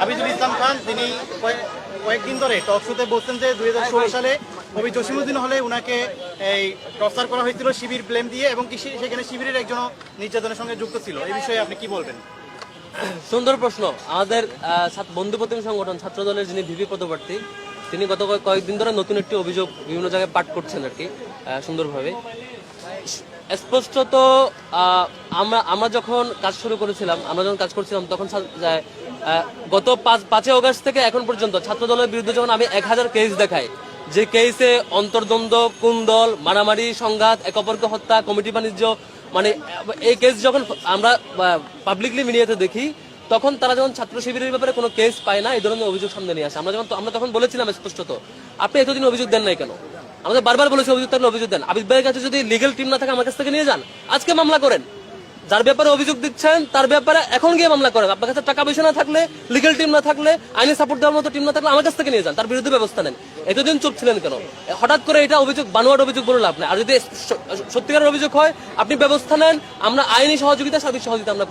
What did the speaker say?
আবিদুল ইসলাম খান তিনি কয়েকদিন ধরে টক শোতে বলছেন যে দুই সালে কবি জসিমুদ্দিন হলে উনাকে এই টর্চার করা হয়েছিল শিবির ব্লেম দিয়ে এবং সেখানে শিবিরের একজন নির্যাতনের সঙ্গে যুক্ত ছিল। এই বিষয়ে আপনি কি বলবেন? সুন্দর প্রশ্ন। আমাদের আহ, বন্ধু প্রতিম সংগঠন ছাত্র দলের যিনি ভিপি পদপ্রার্থী তিনি গত কয়েক- কয়েকদিন ধরে নতুন একটি অভিযোগ বিভিন্ন জায়গায় পাঠ করছেন আর কি সুন্দরভাবে। স্পষ্টত আমরা আমরা যখন কাজ শুরু করেছিলাম আমরা যখন কাজ করছিলাম তখন গত পাঁচ পাঁচই অগস্ট থেকে এখন পর্যন্ত ছাত্র দলের বিরুদ্ধে যখন আমি এক হাজার কেস দেখাই, যে কেসে অন্তর্দ্বন্দ্ব, কুন্দল, মারামারি, সংঘাত, এক অপরকে হত্যা, কমিটি বাণিজ্য মানে এই কেস যখন আমরা পাবলিকলি মিডিয়াতে দেখি, তখন তারা যখন ছাত্র শিবিরের ব্যাপারে কোনো কেস পায় না, এই ধরনের অভিযোগ সামনে নিয়ে আসে। আমরা যখন আমরা তখন বলেছিলাম স্পষ্টত, আপনি এতদিন অভিযোগ দেন নাই কেন? আমাদের বারবার বলেছি, অভিযোগ থাকলে অভিযোগ দেন। আবিদ ভাইয়ের কাছে যদি লিগেল টিম না থাকে, আমার কাছ থেকে নিয়ে যান। আজকে মামলা করেন। যার ব্যাপারে অভিযোগ দিচ্ছেন, তার ব্যাপারে এখন গিয়ে মামলা করেন। আপনার কাছে টাকা পয়সা না থাকলে লিগেল টিম না থাকলে, আইনি সাপোর্ট দেওয়ার মতো টিম না থাকলে আমার কাছ থেকে নিয়ে যান, তার বিরুদ্ধে ব্যবস্থা নেন। এতদিন চুপ ছিলেন কেন? হঠাৎ করে এটা অভিযোগ বানোয়ার অভিযোগ বলে লাভ নেই। আর যদি সত্যিকার সত্যিকারের অভিযোগ হয়, আপনি ব্যবস্থা নেন, আমরা আইনি সহযোগিতা সার্বিক সহযোগিতা আমরা করব।